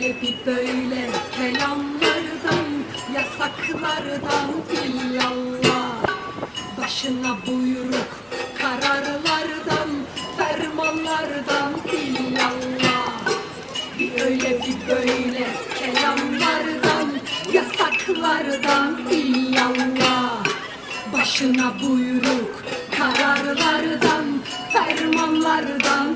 bir böyle kelamlardan Yasaklardan illallah Başına buyruk kararlardan Fermanlardan illallah Bir öyle bir böyle kelamlardan Yasaklardan illallah Başına buyruk kararlardan Fermanlardan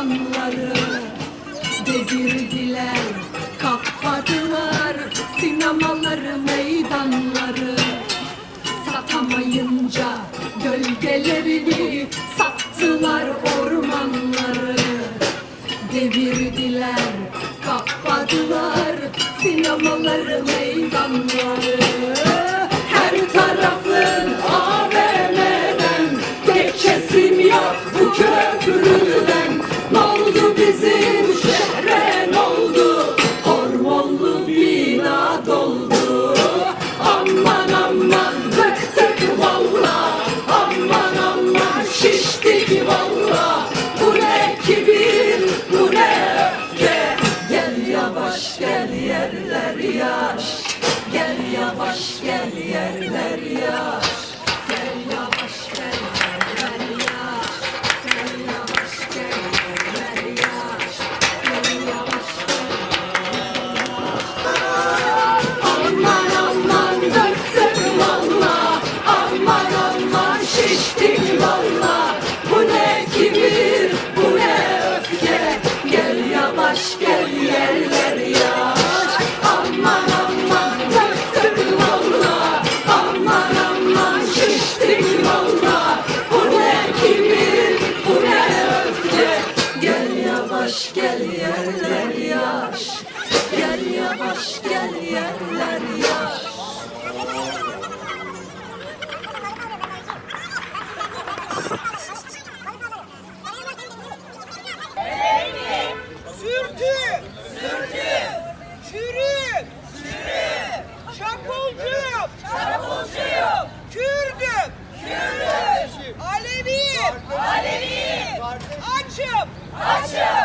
ormanları Devirdiler, kapadılar sinemaları, meydanları. Satamayınca gölgelerini sattılar ormanları. Devirdiler, kapadılar sinemaları, meydanları yavaş gel yerler yaş Gel yavaş gel yerler yaş Sürtü! Sürtü! Çürü! Çürü! Çapulcuyum! Çapulcuyum! Kürdüm! Kürdüm! Alevi! Alevi! Açım! Açım!